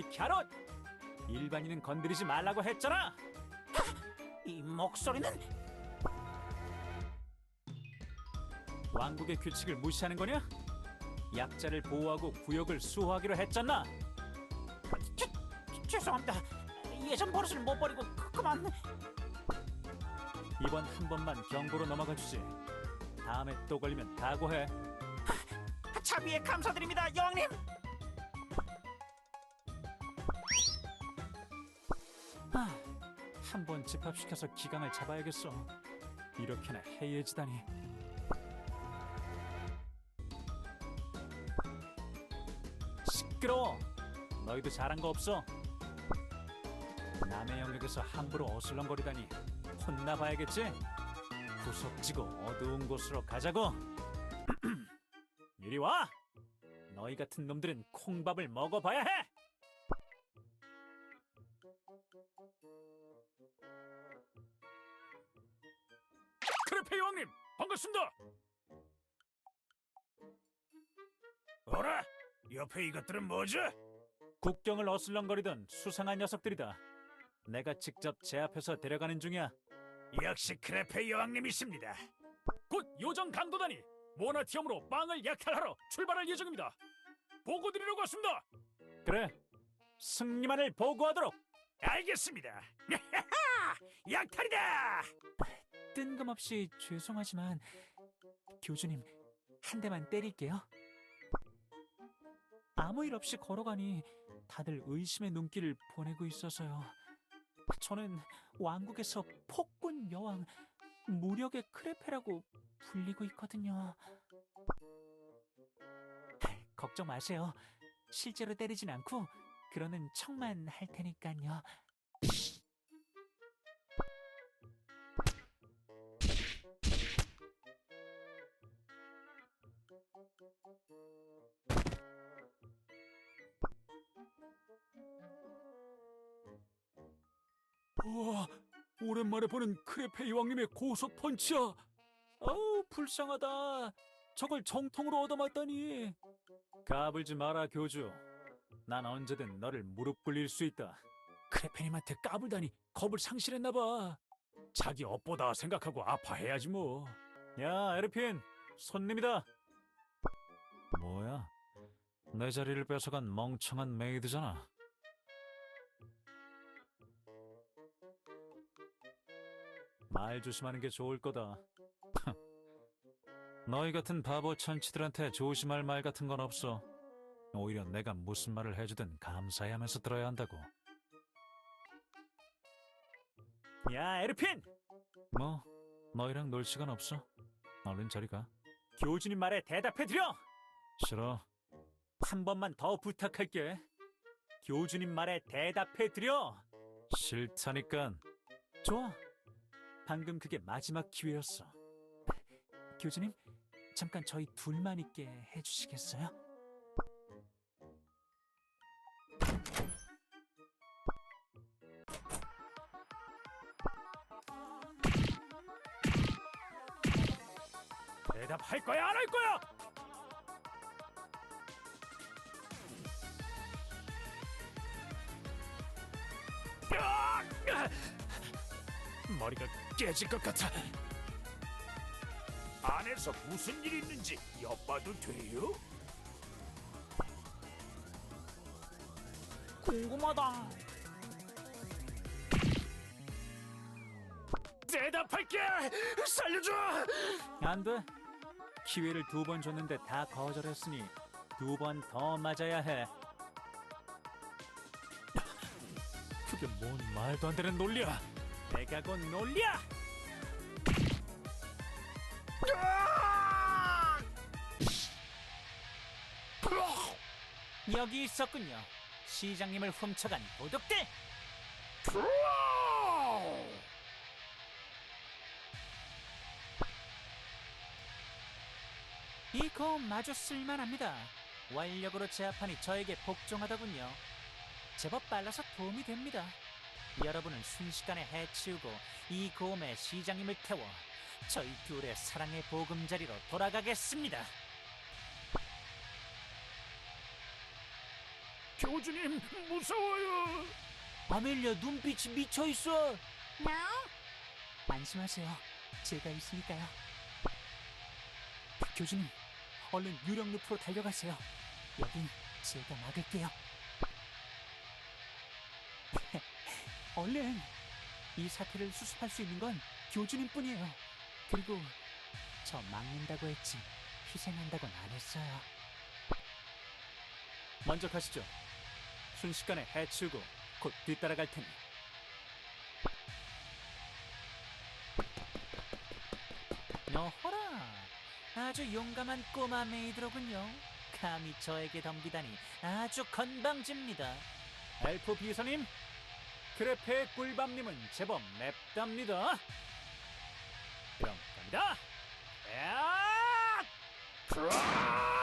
너희 갸롯! 일반인은 건드리지 말라고 했잖아! 이 목소리는 왕국의 규칙을 무시하는 거냐? 약자를 보호하고 구역을 수호하기로 했잖아! 죄, 죄송합니다. 예전 버릇을 못 버리고 그, 그만 이번 한 번만 경고로 넘어가 주지. 다음에 또 걸리면 각오해. 자비에 감사드립니다, 여왕님. 아, 한 번 집합시켜서 기강을 잡아야겠어. 이렇게나 해이해지다니. 시끄러워. 너희도 잘한 거 없어. 남의 영역에서 함부로 어슬렁거리다니 혼나봐야겠지. 구석지고 어두운 곳으로 가자고. 이리 와. 너희 같은 놈들은 콩밥을 먹어봐야 해. 여왕님 반갑습니다. 어라? 옆에 이것들은 뭐지? 국경을 어슬렁거리던 수상한 녀석들이다. 내가 직접 제 앞에서 데려가는 중이야. 역시 크레페 여왕님이십니다. 곧 요정 강도단이 모나티엄으로 빵을 약탈하러 출발할 예정입니다. 보고 드리려고 왔습니다. 그래, 승리만을 보고하도록. 알겠습니다. 약탈이다! 뜬금없이 죄송하지만 교주님 한 대만 때릴게요. 아무 일 없이 걸어가니 다들 의심의 눈길을 보내고 있어서요. 저는 왕국에서 폭군 여왕 무력의 크레페라고 불리고 있거든요. 걱정 마세요. 실제로 때리진 않고 그러는 척만 할 테니까요. 우와, 오랜만에 보는 크레페 여왕님의 고속 펀치야. 어우, 불쌍하다. 저걸 정통으로 얻어맞다니. 까불지 마라, 교주. 난 언제든 너를 무릎 꿇릴 수 있다. 크레페님한테 까불다니 겁을 상실했나 봐. 자기 업보다 생각하고 아파해야지 뭐. 야, 에르핀, 손님이다. 뭐야? 내 자리를 뺏어간 멍청한 메이드잖아. 말 조심하는 게 좋을 거다. 너희 같은 바보 천치들한테 조심할 말 같은 건 없어. 오히려 내가 무슨 말을 해주든 감사해 하면서 들어야 한다고. 야, 에르핀! 뭐, 너희랑 놀 시간 없어. 얼른 저리 가. 교주님 말에 대답해드려! 싫어. 한 번만 더 부탁할게. 교주님 말에 대답해드려! 싫다니까. 좋아. 방금 그게 마지막 기회였어. 교주님, 잠깐 저희 둘만 있게 해주시겠어요? 대답할 거야, 안 할 거야? 아! 머리가 깨질 것 같아. 안에서 무슨 일이 있는지 엿봐도 돼요? 궁금하다. 대답할게! 살려줘! 안 돼. 기회를 두 번 줬는데 다 거절했으니 두 번 더 맞아야 해. 그게 뭔 말도 안 되는 논리야. 내가 곧 논리야. 여기 있었군요. 시장님을 훔쳐간 도둑들. 이검 마주 쓸만합니다. 완력으로 제압하니 저에게 복종하더군요. 제법 빨라서 도움이 됩니다. 여러분은 순식간에 해치우고 이 고음에 시장님을 태워 저희 둘의 사랑의 보금자리로 돌아가겠습니다. 교주님 무서워요. 아멜리아 눈빛이 미쳐 있어. 안심하세요. 제가 있으니까요. 교주님, 얼른 유령 늪으로 달려가세요. 여긴 제가 막을게요. 얼른! 이 사태를 수습할 수 있는 건 교주님뿐이에요. 그리고 저 막는다고 했지 희생한다고는 안 했어요. 먼저 가시죠. 순식간에 해치우고 곧 뒤따라갈 테니. 어허라, 아주 용감한 꼬마 메이드로군요. 감히 저에게 덤비다니 아주 건방집니다. 엘프 비서님, 크레페의 꿀밤님은 제법 맵답니다. 그럼 갑니다. 야! 크아!